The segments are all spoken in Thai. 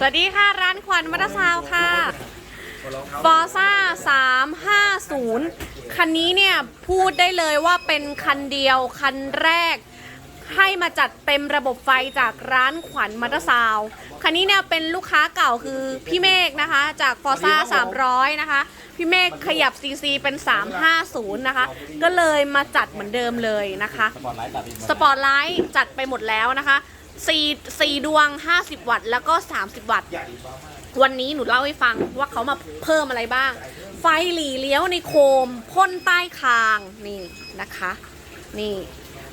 สวัสดีค่ะร้านขวัญมัตซาวค่ะฟอร์ซ่า350คันนี้เนี่ยพูดได้เลยว่าเป็นคันเดียว คันแรกให้มาจัดเต็มระบบไฟจากร้านขวัญมัตซาว คันนี้เนี่ยเป็นลูกค้าเก่าคือพี่เมฆนะคะ จากฟอร์ซ่า300นะคะ พี่เมฆขยับ CC เป็น 350 นะคะ ก็เลยมาจัดเหมือนเดิมเลยนะคะ สปอร์ตไลท์ตัดอีกสปอร์ตไลท์จัดไปหมดแล้วนะคะ 4 4ดวง 50 วัตต์แล้วก็ 30 วัตต์ วันนี้หนูเล่าให้ฟังว่าเขามาเพิ่มอะไรบ้าง ไฟหลีเลี้ยวในโคมพ่นใต้คางนี่นะคะ นี่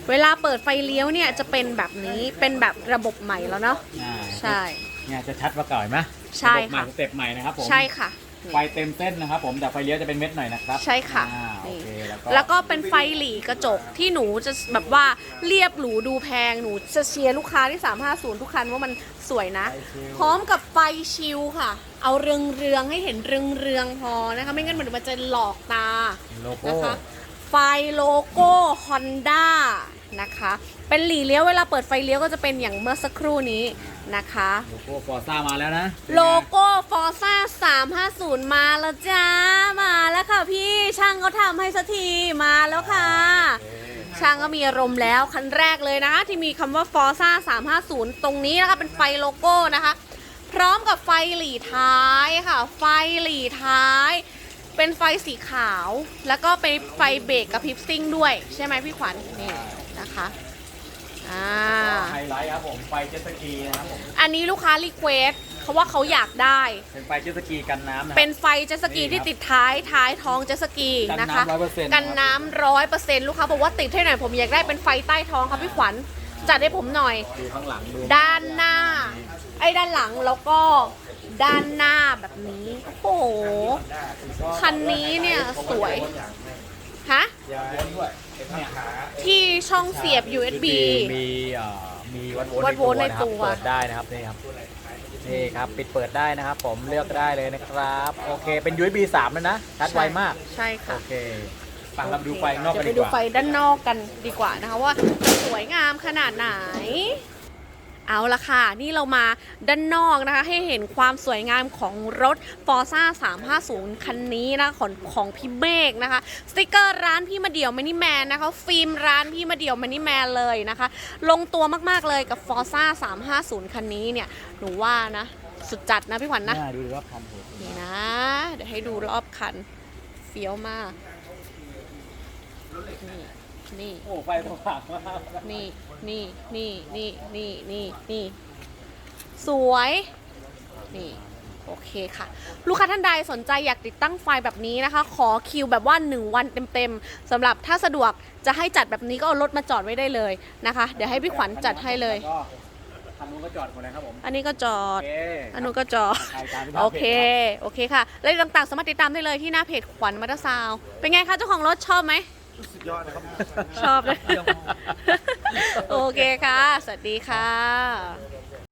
เวลาเปิดไฟเลี้ยวเนี่ยจะเป็นแบบนี้เป็นแบบระบบใหม่แล้วเนาะอ่าใช่ เนี่ยจะชัดกว่าเก่าเห็นไหมใช่ระบบใหม่ค่ะ สเต็ปใหม่นะครับผมใช่ค่ะ ไฟเต็มเส้นนะครับผมแต่ไฟเลี้ยวจะเป็นเม็ดหน่อยนะครับใช่ค่ะ อ่าโอ นี่เคแล้วก็แล้วก็เป็นไฟหลีกระจกที่หนูจะแบบว่าเรียบหรูดูแพงหนูจะเชียร์ลูกค้าที่ 350 ทุกคันว่ามันสวยนะ พร้อมกับไฟชิลค่ะ เอาเรืองเรืองๆให้เห็นเรืองเรืองๆพอนะคะ ไม่งั้นมันมันจะหลอกตาโลโก้นะคะไฟโลโก้ Honda นะคะ เป็นหลีเลี้ยวเวลาเปิดไฟเลี้ยวก็จะเป็นอย่างเมื่อสักครู่นี้ นะคะ โลโก้ฟอร์ซ่ามาแล้วนะโลโก้ฟอร์ซ่า350 มาแล้วจ้า มาแล้วค่ะพี่ช่างเขาทำให้สักทีมาแล้วค่ะ ช่างก็มีอารมณ์แล้วคันแรกเลยนะคะที่มีคำว่าฟอร์ซ่า350 ตรงนี้นะคะเป็นไฟโลโก้นะคะ พร้อมกับไฟหลีท้ายค่ะ ไฟหลีท้าย เป็นไฟสีขาว แล้วก็เป็นไฟเบรกกับพริบซิ่งด้วย ใช่ไหมพี่ขวัญนี่นะคะ อ่า ไฮไลท์ครับผมไฟเจ็ตสกีนะครับผมอันนี้ลูกค้ารีเควสเขาว่าเขาอยากได้ เป็นไฟเจ็ตสกีกันน้ำนะคเป็รับนไฟเจ็ตสกีที่ติดท้ายท้ายท้องเจ็ตสกีนะคะ กันน้ำ100%กันน้ำร้อยเปอร์เซ็นต์ลูกค้าบอกว่าติดให้หน่อยผมอยากได้เป็นไฟใต้ท้องครับพี่ขวัญจัดให้ผมหน่อย ดูข้างหลังดูด้านหน้า ไอ้ด้านหลังแล้วก็ด้านหน้าแบบนี้ โอ้โห คันนี้เนี่ยสวย ฮะเนี่ยที่ช่องเสียบ USB มีเอ่อมีวัดโวลวัดต์โวลต์ในนะครับตัวเปิดได้นะครับนี่ครับนี่ครับปิดเปิดได้นะครับ ผมเลือกได้เลยนะครับโอเคเป็น USB 3แล้วนะชัดไวมากใช่ค่ะโอเคฟังเราดูไฟข้างนอกเดี๋กัยนวไปดีดูกว่าไฟด้านนอกกันดีกว่านะคะว่าสวยงามขนาดไหน เอาละค่ะ นี่เรามาด้านนอกนะคะ ให้เห็นความสวยงามของรถ Forza 350 คันนี้นะของของพี่เมฆนะคะ สติกเกอร์ร้านพี่มาเดี่ยวมินิแมนนะคะ ฟิล์มร้านพี่มาเดี่ยวมินิแมนเลยนะคะ ลงตัวมากๆเลยกับ Forza 350 คันนี้เนี่ย หนูว่านะ สุดจัดนะพี่ขวัญนะน่าดูดิว่าคันนี่นะ เดี๋ยวให้ดูรอบคัน เฟี้ยวมากนี่ นี่ โอ้ไฟสว่างมากนี่นี่นี่นี่นี่นี่นี่สวย นี่ โอเคค่ะ ลูกค้าท่านใดสนใจอยากติดตั้งไฟแบบนี้นะคะ ขอคิวแบบว่า 1 วันเต็มๆสำหรับถ้าสะดวกจะให้จัดแบบนี้ก็เอารถมาจอดไว้ได้เลยนะคะ เดี๋ยวให้พี่ขวัญจัดให้เลยก็คันนู้นก็จอดหมดเลยครับผมอันนี้ก็จอโอดเคอันนู้นก็จอดใครตามที่หน้าโอเคพจรับโอเคค่ะรายละเอียดต่างๆ สามารถติดตามได้เลยที่หน้าเพจขวัญมัตซาวน์เป็นไงคะเจ้าของรถชอบไหม สุดยอดนะครับ ชอบเลย โอเคค่ะ สวัสดีค่ะ